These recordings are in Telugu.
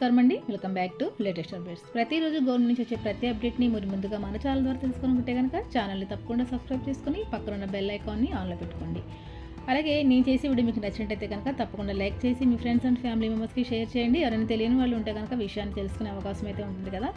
నమస్కారం అండి. Welcome back to latest updates. ప్రతిరోజు గవర్నమెంట్ నుంచి వచ్చే ప్రతి అప్డేట్ని మీరు ముందుగా మన ఛానల్ ద్వారా తెలుసుకుంటే కనుక ఛానల్ని తప్పకుండా సబ్స్క్రైబ్ చేసుకుని పక్కన ఉన్న బెల్ ఐకాన్ని ఆన్లో పెట్టుకోండి. అలాగే నేను చేసి వీడియో మీకు నచ్చినట్టయితే కనుక తప్పకుండా లైక్ చేసి మీ ఫ్రెండ్స్ అండ్ ఫ్యామిలీ మెంబర్స్కి షేర్ చేయండి. ఎవరైనా తెలియని వాళ్ళు ఉంటే కనుక విషయాన్ని తెలుసుకునే అవకాశం అయితే ఉంటుంది కదా.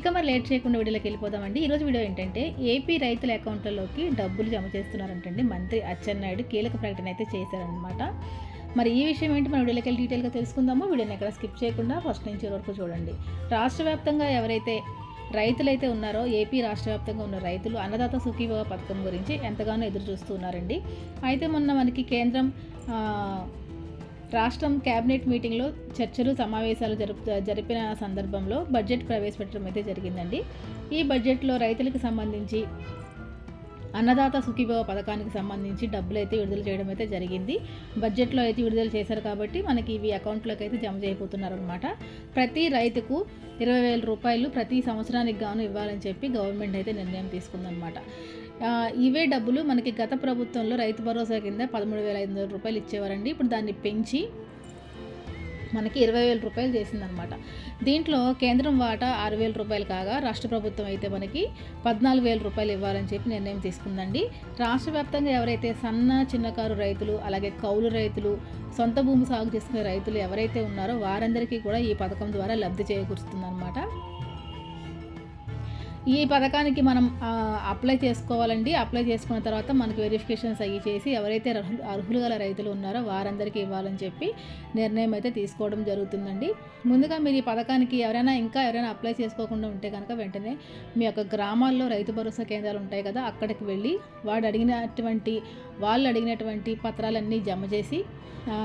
ఇక మరి లేట్ చేయకుండా వీడియోలోకి వెళ్ళిపోదామండి ఈరోజు వీడియో ఏంటంటే ఏపీ రైతుల అకౌంట్లలోకి డబ్బులు జమ చేస్తున్నారంటండి మంత్రి అచ్చెన్నాయుడు కీలక ప్రకటన అయితే చేశారనమాట మరి ఈ విషయం ఏంటి మన వీడియోలోకి వెళ్ళి డీటెయిల్గా తెలుసుకుందామో. వీడియోని ఎక్కడ స్కిప్ చేయకుండా ఫస్ట్ నుంచి వరకు చూడండి. రాష్ట్ర వ్యాప్తంగా ఎవరైతే రైతులైతే ఉన్నారో ఏపీ రాష్ట్ర వ్యాప్తంగా ఉన్న రైతులు అన్నదాత సుఖీభవ పథకం గురించి ఎంతగానో ఎదురు చూస్తున్నారండి అయితే మొన్న మనకి కేంద్రం రాష్ట్రం కేబినెట్ మీటింగ్లో చర్చలు సమావేశాలు జరుపు జరిపిన సందర్భంలో బడ్జెట్ ప్రవేశపెట్టడం అయితే జరిగిందండి. ఈ బడ్జెట్లో రైతులకు సంబంధించి అన్నదాత సుఖీభవ పథకానికి సంబంధించి డబ్బులు అయితే విడుదల చేయడం అయితే జరిగింది. బడ్జెట్లో అయితే విడుదల చేశారు కాబట్టి మనకి ఇవి అకౌంట్లోకి అయితే జమ చేయబోతున్నారు అనమాట ప్రతి రైతుకు ఇరవై వేల రూపాయలు ప్రతి సంవత్సరానికి గాను ఇవ్వాలని చెప్పి గవర్నమెంట్ అయితే నిర్ణయం తీసుకుందనమాట ఇవే డబ్బులు మనకి గత ప్రభుత్వంలో రైతు భరోసా కింద పదమూడు వేల ఐదు వందల రూపాయలు ఇచ్చేవారండి. ఇప్పుడు దాన్ని పెంచి మనకి ఇరవై వేల రూపాయలు చేసిందనమాట దీంట్లో కేంద్రం వాటా ఆరు వేల రూపాయలు కాగా రాష్ట్ర ప్రభుత్వం అయితే మనకి పద్నాలుగు వేల రూపాయలు ఇవ్వాలని చెప్పి నిర్ణయం తీసుకుందండి. రాష్ట్ర వ్యాప్తంగా ఎవరైతే సన్న చిన్నకారు రైతులు అలాగే కౌలు రైతులు సొంత భూమి సాగు చేసుకునే రైతులు ఎవరైతే ఉన్నారో వారందరికీ కూడా ఈ పథకం ద్వారా లబ్ధి చేకూరుస్తుందన్నమాట. ఈ పథకానికి మనం అప్లై చేసుకోవాలండి. అప్లై చేసుకున్న తర్వాత మనకు వెరిఫికేషన్స్ అయ్యి చేసి ఎవరైతే అర్హులు గల రైతులు ఉన్నారో వారందరికీ ఇవ్వాలని చెప్పి నిర్ణయం అయితే తీసుకోవడం జరుగుతుందండి. ముందుగా మీరు ఈ పథకానికి ఎవరైనా ఇంకా ఎవరైనా అప్లై చేసుకోకుండా ఉంటే కనుక వెంటనే మీ యొక్క గ్రామాల్లో రైతు భరోసా కేంద్రాలు ఉంటాయి కదా అక్కడికి వెళ్ళి వాడు అడిగినటువంటి వాళ్ళు అడిగినటువంటి పత్రాలన్నీ జమ చేసి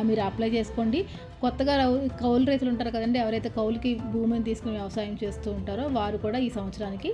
మీరు అప్లై చేసుకోండి. కొత్తగా రౌ- కౌలు రైతులు ఉంటారు కదండి ఎవరైతే కౌలుకి భూమిని తీసుకుని వ్యవసాయం చేస్తూ ఉంటారో వారు కూడా ఈ సంవత్సరానికి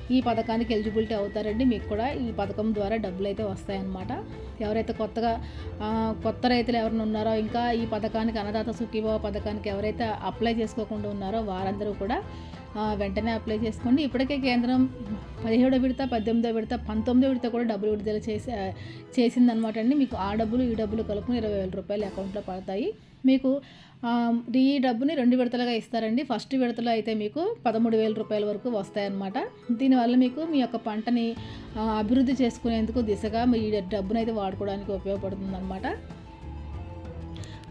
ఈ పథకానికి ఎలిజిబిలిటీ అవుతారండి. మీకు కూడా ఈ పథకం ద్వారా డబ్బులు అయితే వస్తాయన్నమాట. ఎవరైతే కొత్తగా కొత్త రైతులు ఎవరైనా ఉన్నారో ఇంకా ఈ పథకానికి అన్నదాత సుఖీభావ పథకానికి ఎవరైతే అప్లై చేసుకోకుండా ఉన్నారో వారందరూ కూడా వెంటనే అప్లై చేసుకోండి. ఇప్పటికే కేంద్రం పదిహేడో విడత పద్దెనిమిదో విడత పంతొమ్మిదో విడత కూడా డబ్బులు విడుదల చేసి చేసిందనమాట అండి. మీకు ఆ డబ్బులు ఈ డబ్బులు కలుపుకుని ఇరవై వేల రూపాయలు అకౌంట్లో పడతాయి. మీకు ఈ డబ్బుని రెండు విడతలుగా ఇస్తారండి. ఫస్ట్ విడతలో అయితే మీకు పదమూడు వేల రూపాయల వరకు వస్తాయన్నమాట. దీనివల్ల మీకు మీ యొక్క పంటని అభివృద్ధి చేసుకునేందుకు దిశగా మీ డబ్బునైతే వాడుకోవడానికి ఉపయోగపడుతుంది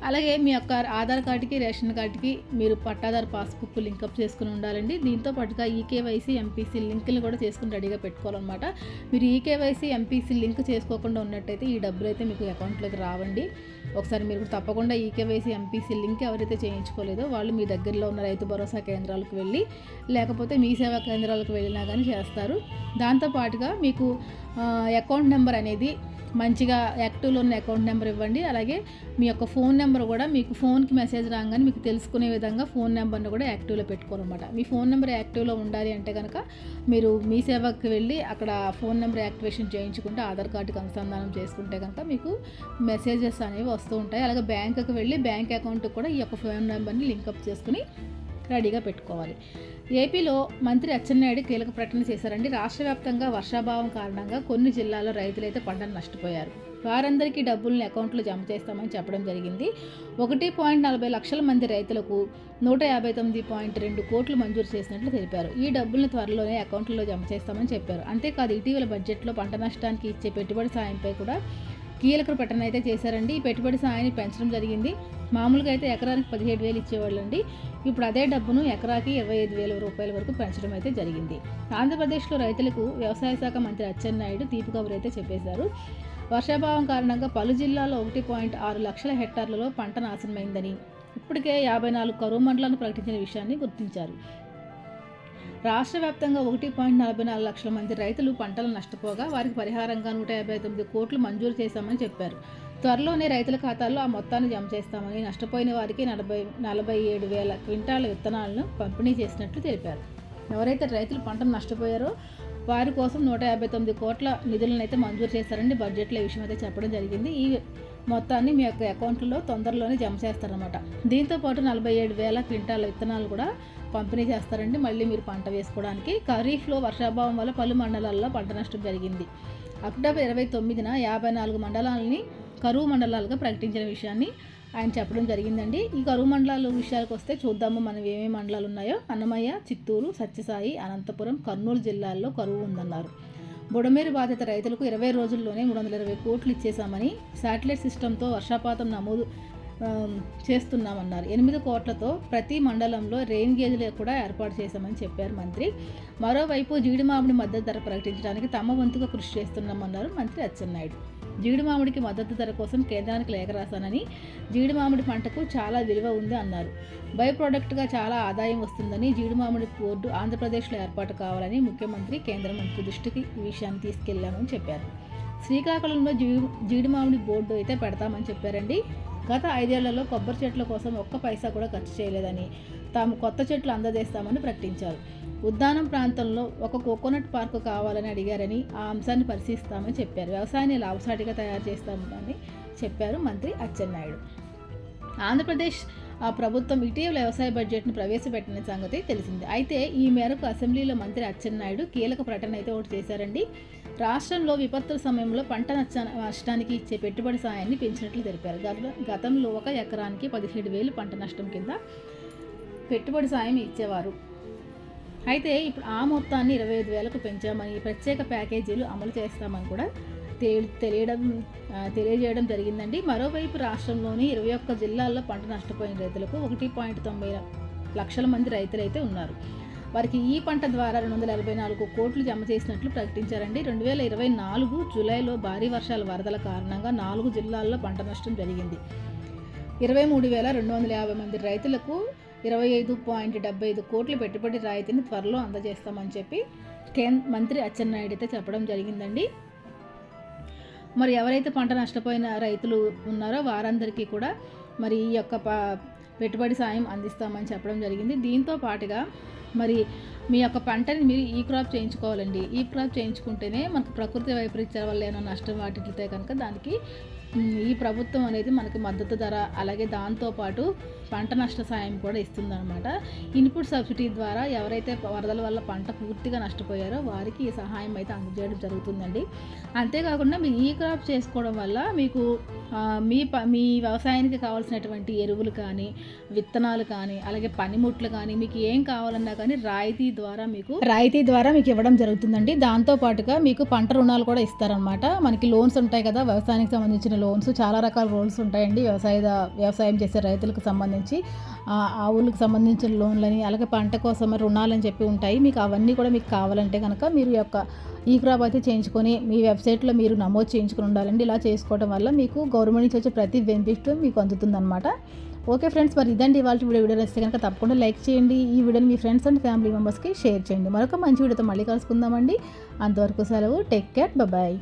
అలాగే మీ యొక్క ఆధార్ కార్డుకి రేషన్ కార్డుకి మీరు పట్టాదారు పాస్బుక్ లింకప్ చేసుకుని ఉండాలండి. దీంతో పాటుగా ఈకేవైసీ ఎంపీసీ లింకులు కూడా చేసుకుని రెడీగా పెట్టుకోవాలన్నమాట. మీరు ఈకేవైసీ ఎంపీసీ లింక్ చేసుకోకుండా ఉన్నట్టయితే ఈ డబ్బులు అయితే మీకు అకౌంట్లోకి రావండి. ఒకసారి మీరు తప్పకుండా ఈకేవైసీ ఎంపీసీ లింక్ ఎవరైతే చేయించుకోలేదో వాళ్ళు మీ దగ్గరలో ఉన్న రైతు భరోసా కేంద్రాలకు వెళ్ళి లేకపోతే మీ సేవా కేంద్రాలకు వెళ్ళినా కానీ చేస్తారు. దాంతోపాటుగా మీకు అకౌంట్ నెంబర్ అనేది మంచిగా యాక్టివ్లో ఉన్న అకౌంట్ నెంబర్ ఇవ్వండి. అలాగే మీ యొక్క ఫోన్ నెంబర్ కూడా మీకు ఫోన్కి మెసేజ్ రాగానే మీకు తెలుసుకునే విధంగా ఫోన్ నెంబర్ని కూడా యాక్టివ్లో పెట్టుకోవాలన్నమాట మీ ఫోన్ నెంబర్ యాక్టివ్లో ఉండాలి అంటే కనుక మీరు మీ సేవకి వెళ్ళి అక్కడ ఫోన్ నెంబర్ యాక్టివేషన్ చేయించుకుంటే ఆధార్ కార్డుకి అనుసంధానం చేసుకుంటే కనుక మీకు మెసేజెస్ అనేవి వస్తూ ఉంటాయి. అలాగే బ్యాంకుకి వెళ్ళి బ్యాంక్ అకౌంట్కి కూడా ఈ యొక్క ఫోన్ నెంబర్ని లింకప్ చేసుకుని రెడీగా పెట్టుకోవాలి. ఏపీలో మంత్రి అచ్చెన్నాయుడు కీలక ప్రకటన చేశారండి. రాష్ట్ర వ్యాప్తంగా వర్షాభావం కారణంగా కొన్ని జిల్లాల్లో రైతులైతే పంటను నష్టపోయారు. వారందరికీ డబ్బుల్ని అకౌంట్లో జమ చేస్తామని చెప్పడం జరిగింది. ఒకటి పాయింట్ నలభై లక్షల మంది రైతులకు నూట యాభై తొమ్మిది పాయింట్ రెండు కోట్లు మంజూరు చేసినట్లు తెలిపారు. ఈ డబ్బుల్ని త్వరలోనే అకౌంట్లో జమ చేస్తామని చెప్పారు. అంతేకాదు ఇటీవల బడ్జెట్లో పంట నష్టానికి ఇచ్చే పెట్టుబడి సాయంపై కూడా కీలక ప్రకటన అయితే చేశారండి. ఈ పెట్టుబడి సాయాన్ని పెంచడం జరిగింది. మామూలుగా అయితే ఎకరానికి పదిహేడు వేలు ఇచ్చేవాళ్ళండి. ఇప్పుడు అదే డబ్బును ఎకరాకి ఇరవై ఐదు వేల రూపాయల వరకు పెంచడం అయితే జరిగింది. ఆంధ్రప్రదేశ్లో రైతులకు వ్యవసాయ శాఖ మంత్రి అచ్చెన్నాయుడు తీపి కబురు అయితే చెప్పేశారు. వర్షాభావం కారణంగా పలు జిల్లాల్లో ఒకటి పాయింట్ ఆరు లక్షల హెక్టార్లలో పంట నాశనమైందని ఇప్పటికే యాభై నాలుగు కరువు మండలాలను ప్రకటించిన విషయాన్ని గుర్తించారు. రాష్ట్ర వ్యాప్తంగా ఒకటి పాయింట్ నలభై నాలుగు లక్షల మంది రైతులు పంటలు నష్టపోగా వారికి పరిహారంగా నూట యాభై తొమ్మిది కోట్లు మంజూరు చేశామని చెప్పారు. త్వరలోనే రైతుల ఖాతాల్లో ఆ మొత్తాన్ని జమ చేస్తామని నష్టపోయిన వారికి నలభై నలభై ఏడు వేల క్వింటాల విత్తనాలను పంపిణీ చేసినట్లు తెలిపారు. ఎవరైతే రైతులు పంటను నష్టపోయారో వారి కోసం నూట యాభై తొమ్మిది కోట్ల నిధులను అయితే మంజూరు చేశారని బడ్జెట్లో ఈ విషయం అయితే చెప్పడం జరిగింది. ఈ మొత్తాన్ని మీ యొక్క అకౌంట్లో తొందరలోనే జమ చేస్తారనమాట దీంతో పాటు నలభై ఏడు వేల క్వింటాల విత్తనాలు కూడా పంపిణీ చేస్తారండి. మళ్ళీ మీరు పంట వేసుకోవడానికి. ఖరీఫ్లో వర్షాభావం వల్ల పలు మండలాల్లో పంట నష్టం జరిగింది. అక్టోబర్ ఇరవై తొమ్మిదిన యాభై నాలుగు మండలాలని కరువు మండలాలుగా ప్రకటించిన విషయాన్ని ఆయన చెప్పడం జరిగిందండి. ఈ కరువు మండలాల విషయాలకు వస్తే చూద్దాము మనం ఏమేమి మండలాలు ఉన్నాయో. అన్నమయ్య చిత్తూరు సత్యసాయి అనంతపురం కర్నూలు జిల్లాల్లో కరువు ఉందన్నారు. బుడమేరు బాధిత రైతులకు ఇరవై రోజుల్లోనే మూడు వందల ఇరవై కోట్లు ఇచ్చేశామని శాటిలైట్ సిస్టంతో వర్షపాతం నమోదు చేస్తున్నామన్నారు. ఎనిమిది కోట్లతో ప్రతి మండలంలో రెయిన్ గేజ్లు కూడా ఏర్పాటు చేశామని చెప్పారు మంత్రి. మరోవైపు జీడిమామిడి మద్దతు ధర ప్రకటించడానికి తమ వంతుగా కృషి చేస్తున్నామన్నారు మంత్రి అచ్చెన్నాయుడు. జీడి మామిడికి మద్దతు ధర కోసం కేంద్రానికి లేఖ రాశానని జీడి మామిడి పంటకు చాలా విలువ ఉంది అన్నారు. బై ప్రోడక్ట్గా చాలా ఆదాయం వస్తుందని జీడి మామిడి బోర్డు ఆంధ్రప్రదేశ్లో ఏర్పాటు కావాలని ముఖ్యమంత్రి కేంద్ర మంత్రి దృష్టికి ఈ విషయాన్ని తీసుకెళ్ళామని చెప్పారు. శ్రీకాకుళంలో జీడి జీడి మామిడి బోర్డు అయితే పెడతామని చెప్పారండి. గత ఐదేళ్ళలో కొబ్బరి చెట్ల కోసం ఒక్క పైసా కూడా ఖర్చు చేయలేదని తాము కొత్త చెట్లు అందజేస్తామని ప్రకటించారు. ఉద్దానం ప్రాంతంలో ఒక కోకోనట్ పార్కు కావాలని అడిగారని ఆ అంశాన్ని పరిశీలిస్తామని చెప్పారు. వ్యవసాయాన్ని లాభసాటిగా తయారు చేస్తామని చెప్పారు మంత్రి అచ్చెన్నాయుడు. ఆంధ్రప్రదేశ్ ఆ ప్రభుత్వం ఇటీవల వ్యవసాయ బడ్జెట్ను ప్రవేశపెట్టిన సంగతి తెలిసింది. అయితే ఈ మేరకు అసెంబ్లీలో మంత్రి అచ్చెన్నాయుడు కీలక ప్రకటన అయితే ఒకటి చేశారండి. రాష్ట్రంలో విపత్తుల సమయంలో పంట నష్టానికి ఇచ్చే పెట్టుబడి సాయాన్ని పెంచినట్లు తెలిపారు. గత గతంలో ఒక ఎకరానికి పదిహేడు వేలు పంట నష్టం కింద పెట్టుబడి సాయం ఇచ్చేవారు. అయితే ఇప్పుడు ఆ మొత్తాన్ని ఇరవై ఐదు వేలకు పెంచామని ప్రత్యేక ప్యాకేజీలు అమలు చేస్తామని కూడా తెలి- తెలియడం తెలియజేయడం జరిగిందండి. మరోవైపు రాష్ట్రంలోని ఇరవై ఒక్క జిల్లాల్లో పంట నష్టపోయిన రైతులకు ఒకటి పాయింట్ తొంభై లక్షల మంది రైతులైతే ఉన్నారు. వారికి ఈ పంట ద్వారా రెండు వందల ఎనభై నాలుగు కోట్లు జమ చేసినట్లు ప్రకటించారండి. రెండు వేల ఇరవై నాలుగు జూలైలో భారీ వర్షాల వరదల కారణంగా నాలుగు జిల్లాల్లో పంట నష్టం జరిగింది. ఇరవై మూడు వేల రెండు వందల యాభై మంది రైతులకు ఇరవై ఐదు పాయింట్ డెబ్బై ఐదు కోట్ల పెట్టుబడి రాయితీని త్వరలో అందజేస్తామని చెప్పి కేంద్ర మంత్రి అచ్చెన్నాయుడు అయితే చెప్పడం జరిగిందండి. మరి ఎవరైతే పంట నష్టపోయిన రైతులు ఉన్నారో వారందరికీ కూడా మరి ఈ యొక్క ప పెట్టుబడి సాయం అందిస్తామని చెప్పడం జరిగింది. దీంతో పాటుగా మరి మీ యొక్క పంటని మీరు ఈ క్రాప్ చేయించుకోవాలండి. ఈ క్రాప్ చేయించుకుంటేనే మనకు ప్రకృతి వైపరీత్యాల వల్ల ఏమైనా నష్టం వాటిల్లితే కనుక దానికి ఈ ప్రభుత్వం అనేది మనకి మద్దతు ధర అలాగే దాంతోపాటు పంట నష్ట సాయం కూడా ఇస్తుందన్నమాట. ఇన్పుట్ సబ్సిడీ ద్వారా ఎవరైతే వరదల వల్ల పంట పూర్తిగా నష్టపోయారో వారికి ఈ సహాయం అయితే అందజేయడం జరుగుతుందండి. అంతేకాకుండా మీరు ఈ క్రాప్ చేసుకోవడం వల్ల మీకు మీ ప మీ వ్యవసాయానికి కావాల్సినటువంటి ఎరువులు కానీ విత్తనాలు కానీ అలాగే పనిముట్లు కానీ మీకు ఏం కావాలన్నా కానీ రాయితీ ద్వారా మీకు రాయితీ ద్వారా మీకు ఇవ్వడం జరుగుతుందండి. దాంతో పాటుగా మీకు పంట రుణాలు కూడా ఇస్తారనమాట మనకి లోన్స్ ఉంటాయి కదా వ్యవసాయానికి సంబంధించిన లోన్స్ చాలా రకాల లోన్స్ ఉంటాయండి. వ్యవసాయ వ్యవసాయం చేసే రైతులకు సంబంధించి ఆవులకు సంబంధించిన లోన్లని అలాగే పంట కోసం రుణాలని చెప్పి ఉంటాయి. మీకు అవన్నీ కూడా మీకు కావాలంటే కనుక మీరు యొక్క ఈ క్రాప్ అయితే చేయించుకొని మీ వెబ్సైట్లో మీరు నమోదు చేయించుకుని ఉండాలండి. ఇలా చేసుకోవడం వల్ల మీకు గవర్నమెంట్ నుంచి వచ్చే ప్రతి బెనిఫిట్ మీకు అందుతుందన్నమాట. ఓకే ఫ్రెండ్స్ మరి ఇదండి ఇవాళ వీడియో. వీడియో నచ్చితే కనుక తప్పకుండా లైక్ చేయండి. ఈ వీడియోని మీ ఫ్రెండ్స్ అండ్ ఫ్యామిలీ మెంబర్స్కి షేర్ చేయండి. మరొక మంచి వీడియోతో మళ్ళీ కలుసుకుందామండి. అంతవరకు సెలవు. Take care. బాయ్